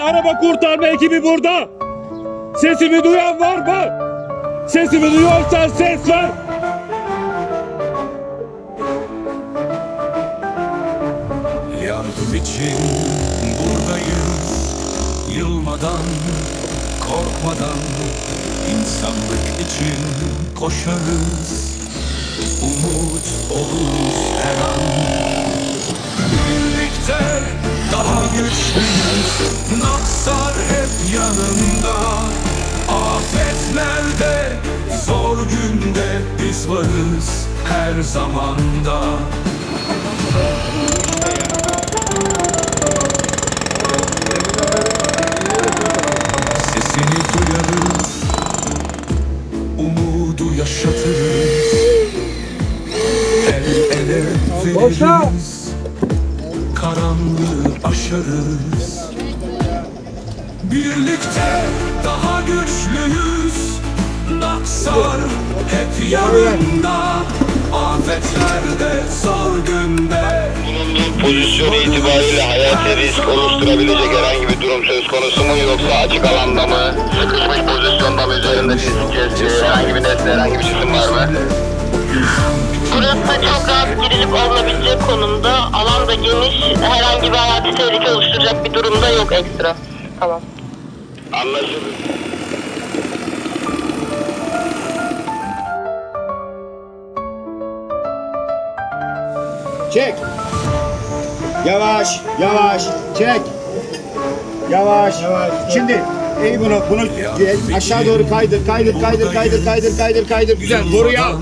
araba kurtarma ekibi burada. Sesimi duyan var mı? Sesimi duyuyorsan ses ver. Yardım için buradayız Yılmadan, korkmadan insanlık için koşarız Umut oluruz her an güçlüyüz Naksar hep yanında Afetlerde, zor günde biz varız her zamanda. Sesini duyarız Umudu yaşatırız. El ele veririz Karanlığı aşarız Birlikte daha güçlüyüz Naksar hep yanında Afetlerde zor günde bulunduğu pozisyon itibariyle hayati risk oluşturabilecek herhangi bir durum söz konusu mu yoksa açık alanda mı? Sıkışmış pozisyonda mı üzerinde fizik herhangi bir nesne herhangi bir cisim var mı? Burası çok rahat girilip alınabilecek konumda. Alan da geniş. Herhangi bir hayati tehlike oluşturacak bir durumda yok ekstra. Tamam. Anlaşıldı. Çek. Yavaş, yavaş. Çek. Yavaş. Yavaş. Şimdi iyi bunu bunu e, aşağı doğru kaydır, kaydır, kaydır, kaydır, kaydır, kaydır, kaydır. Güzel. Boruyu al.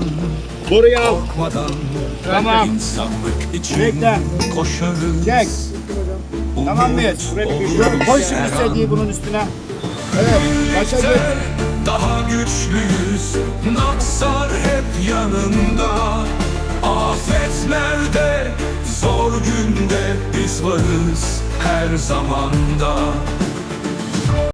Boruyu al. Tamam. insanlık için Bekle. koşarız Çek. Tamam mı? Şuraya koy an. istediği bunun üstüne. Evet. Başa git. Daha güçlüyüz Naksar hep yanında Afetlerde Zor günde biz varız her zamanda